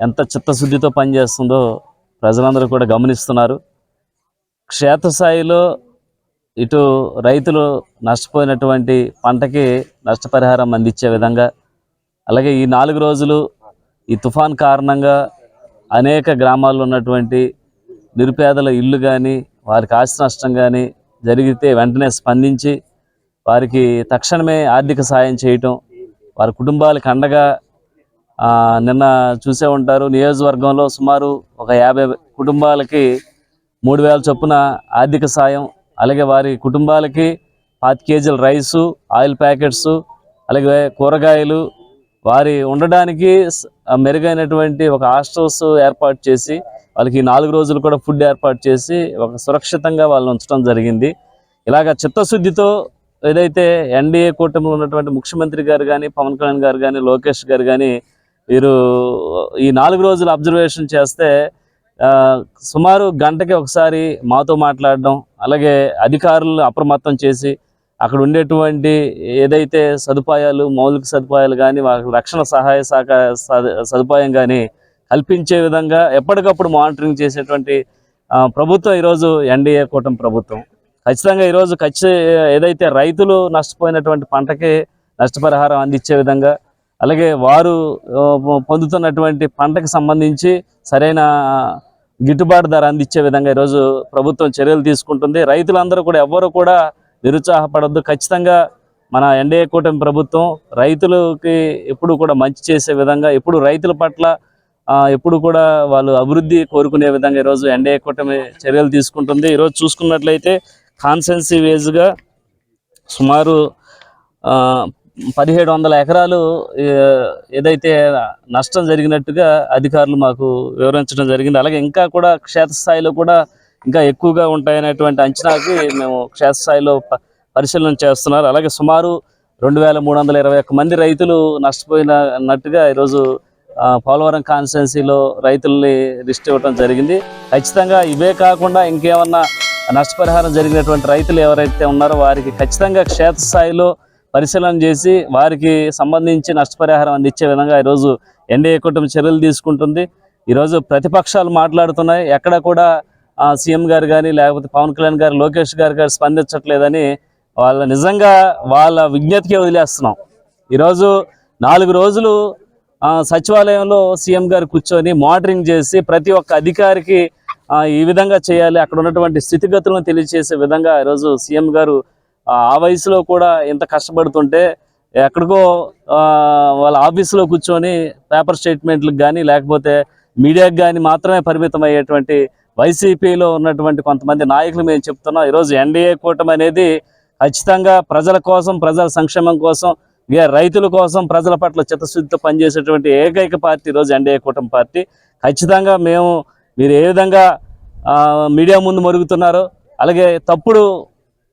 ఎంత చిత్తశుద్ధితో పనిచేస్తుందో ప్రజలందరూ కూడా గమనిస్తున్నారు. క్షేత్రస్థాయిలో ఇటు రైతులు నష్టపోయినటువంటి పంటకి నష్టపరిహారం అందించే విధంగా అలాగే ఈ నాలుగు రోజులు ఈ తుఫాన్ కారణంగా అనేక గ్రామాల్లో ఉన్నటువంటి నిరుపేదల ఇల్లు కానీ వారికి ఆస్తి నష్టం కానీ జరిగితే వెంటనే స్పందించి వారికి తక్షణమే ఆర్థిక సాయం చేయటం వారి కుటుంబాలకు అండగా నిన్న చూసే ఉంటారు నియోజకవర్గంలో సుమారు ఒక యాభై కుటుంబాలకి మూడు వేల చొప్పున ఆర్థిక సాయం అలాగే వారి కుటుంబాలకి పాతి కేజీల రైసు ఆయిల్ ప్యాకెట్స్ అలాగే కూరగాయలు వారి ఉండడానికి మెరుగైనటువంటి ఒక హాస్టల్స్ ఏర్పాటు చేసి వాళ్ళకి నాలుగు రోజులు కూడా ఫుడ్ ఏర్పాటు చేసి ఒక సురక్షితంగా వాళ్ళని ఉంచడం జరిగింది. ఇలాగ చిత్తశుద్ధితో ఏదైతే ఎన్డీఏ కూటమిలో ఉన్నటువంటి ముఖ్యమంత్రి గారు కానీ పవన్ కళ్యాణ్ గారు కానీ లోకేష్ గారు కానీ వీరు ఈ నాలుగు రోజులు అబ్జర్వేషన్ చేస్తే సుమారు గంటకి ఒకసారి మాతో మాట్లాడడం అలాగే అధికారులు అప్రమత్తం చేసి అక్కడ ఉండేటువంటి ఏదైతే సదుపాయాలు మౌలిక సదుపాయాలు కానీ వాళ్ళ రక్షణ సహాయ శాఖ సదుపాయం కానీ కల్పించే విధంగా ఎప్పటికప్పుడు మానిటరింగ్ చేసేటువంటి ప్రభుత్వం ఈరోజు ఎన్డీఏ కూటమి ప్రభుత్వం. ఖచ్చితంగా ఈరోజు ఖచ్చి ఏదైతే రైతులు నష్టపోయినటువంటి పంటకి నష్టపరిహారం అందించే విధంగా అలాగే వారు పొందుతున్నటువంటి పంటకు సంబంధించి సరైన గిట్టుబాటు ధర అందించే విధంగా ఈరోజు ప్రభుత్వం చర్యలు తీసుకుంటుంది. రైతులందరూ కూడా ఎవ్వరూ కూడా నిరుత్సాహపడద్దు. ఖచ్చితంగా మన ఎన్డీఏ కూటమి ప్రభుత్వం రైతులకి ఎప్పుడు కూడా మంచి చేసే విధంగా ఎప్పుడు రైతుల పట్ల ఎప్పుడు కూడా వాళ్ళు అభివృద్ధి కోరుకునే విధంగా ఈరోజు ఎన్డీఏ కూటమి చర్యలు తీసుకుంటుంది. ఈరోజు చూసుకున్నట్లయితే కాన్సెన్సీ వేజ్గా సుమారు పదిహేడు వందల ఎకరాలు ఏదైతే నష్టం జరిగినట్టుగా అధికారులు మాకు వివరించడం జరిగింది. అలాగే ఇంకా కూడా క్షేత్రస్థాయిలో కూడా ఇంకా ఎక్కువగా ఉంటాయనేటువంటి అంచనాకి మేము క్షేత్రస్థాయిలో ప- పరిశీలన చేస్తున్నారు. అలాగే సుమారు రెండు వేల మూడు వందల ఇరవై ఒక్క మంది రైతులు నష్టపోయినట్టుగా ఈరోజు పోలవరం కాన్స్టిట్యున్సీలో రైతుల్ని లిస్ట్ ఇవ్వడం జరిగింది. ఖచ్చితంగా ఇవే కాకుండా ఇంకేమన్నా నష్టపరిహారం జరిగినటువంటి రైతులు ఎవరైతే ఉన్నారో వారికి ఖచ్చితంగా క్షేత్రస్థాయిలో పరిశీలన చేసి వారికి సంబంధించి నష్టపరిహారం అందించే విధంగా ఈరోజు ఎన్డీఏ కూటమి చర్యలు తీసుకుంటుంది. ఈరోజు ప్రతిపక్షాలు మాట్లాడుతున్నాయి. ఎక్కడ కూడా సీఎం గారు కానీ లేకపోతే పవన్ కళ్యాణ్ గారు లోకేష్ గారు గారు స్పందించట్లేదని వాళ్ళ నిజంగా వాళ్ళ విజ్ఞతకే వదిలేస్తున్నాం. ఈరోజు నాలుగు రోజులు సచివాలయంలో సీఎం గారు కూర్చొని మానిటరింగ్ చేసి ప్రతి ఒక్క అధికారికి ఈ విధంగా చేయాలి. అక్కడ ఉన్నటువంటి స్థితిగతులను తెలియజేసే విధంగా ఈరోజు సీఎం గారు ఆ వయసులో కూడా ఇంత కష్టపడుతుంటే ఎక్కడికో వాళ్ళ ఆఫీసులో కూర్చొని పేపర్ స్టేట్మెంట్లకు కానీ లేకపోతే మీడియాకి కానీ మాత్రమే పరిమితం అయ్యేటువంటి వైసీపీలో ఉన్నటువంటి కొంతమంది నాయకులు మేము చెప్తున్నాం. ఈరోజు ఎన్డీఏ కూటమి అనేది ఖచ్చితంగా ప్రజల కోసం ప్రజల సంక్షేమం కోసం ఇక రైతుల కోసం ప్రజల పట్ల చిత్తశుద్ధితో పనిచేసేటువంటి ఏకైక పార్టీ ఈరోజు ఎన్డీఏ కూటమి పార్టీ. ఖచ్చితంగా మేము మీరు ఏ విధంగా మీడియా ముందు మరుగుతున్నారో అలాగే తప్పుడు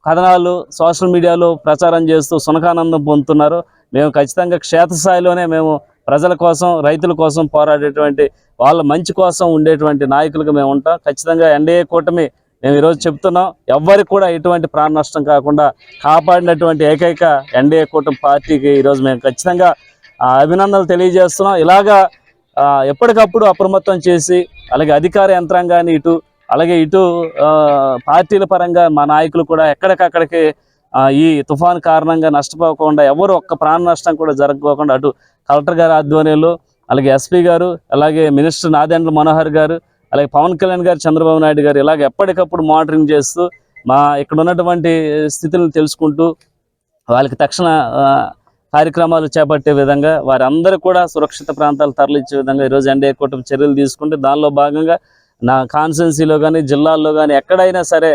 కథనాలు సోషల్ మీడియాలో ప్రచారం చేస్తూ సునకానందం పొందుతున్నారు. మేము ఖచ్చితంగా క్షేత్రస్థాయిలోనే మేము ప్రజల కోసం రైతుల కోసం పోరాడేటువంటి వాళ్ళ మంచి కోసం ఉండేటువంటి నాయకులుగా మేము ఉంటాం. ఖచ్చితంగా ఎన్డీఏ కూటమి మేము ఈరోజు చెప్తున్నాం. ఎవ్వరికి కూడా ఎటువంటి ప్రాణ నష్టం కాకుండా కాపాడినటువంటి ఏకైక ఎన్డీఏ కూటమి పార్టీకి ఈరోజు మేము ఖచ్చితంగా అభినందనలు తెలియజేస్తున్నాం. ఇలాగా ఎప్పటికప్పుడు అప్రమత్తం చేసి అలాగే అధికార యంత్రాంగాన్ని ఇటు అలాగే ఇటు పార్టీల పరంగా మా నాయకులు కూడా ఎక్కడికక్కడికి ఈ తుఫాన్ కారణంగా నష్టపోకుండా ఎవరు ఒక్క ప్రాణ నష్టం కూడా జరగకోకుండా అటు కలెక్టర్ గారి ఆధ్వర్యంలో అలాగే ఎస్పీ గారు అలాగే మినిస్టర్ నాదెండ్ల మనోహర్ గారు అలాగే పవన్ కళ్యాణ్ గారు చంద్రబాబు నాయుడు గారు ఇలాగ ఎప్పటికప్పుడు మానిటరింగ్ చేస్తూ మా ఇక్కడ ఉన్నటువంటి స్థితులను తెలుసుకుంటూ వాళ్ళకి తక్షణ కార్యక్రమాలు చేపట్టే విధంగా వారందరూ కూడా సురక్షిత ప్రాంతాలు తరలించే విధంగా ఈరోజు ఎన్డీఏ కూటమి చర్యలు తీసుకుంటే దానిలో భాగంగా నా కాన్స్టెన్సీలో కానీ జిల్లాల్లో కానీ ఎక్కడైనా సరే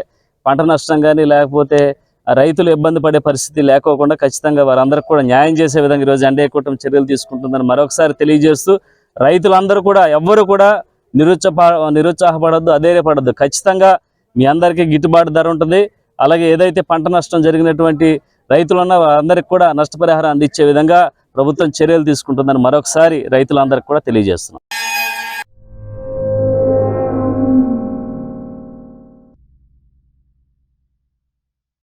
పంట నష్టం కానీ లేకపోతే రైతులు ఇబ్బంది పడే పరిస్థితి లేకోకుండా ఖచ్చితంగా వారందరికీ కూడా న్యాయం చేసే విధంగా ఈరోజు ఎన్డీఏ కూటమి చర్యలు తీసుకుంటుందని మరొకసారి తెలియజేస్తూ రైతులందరూ కూడా ఎవ్వరు కూడా నిరుత్సాహ నిరుత్సాహపడద్దు అధైర్యపడద్దు. ఖచ్చితంగా మీ అందరికీ గిట్టుబాటు ధర ఉంటుంది. అలాగే ఏదైతే పంట నష్టం జరిగినటువంటి రైతులు ఉన్న వారందరికీ కూడా నష్టపరిహారం అందించే విధంగా ప్రభుత్వం చర్యలు తీసుకుంటుందని మరొకసారి రైతులందరికీ కూడా తెలియజేస్తున్నాం.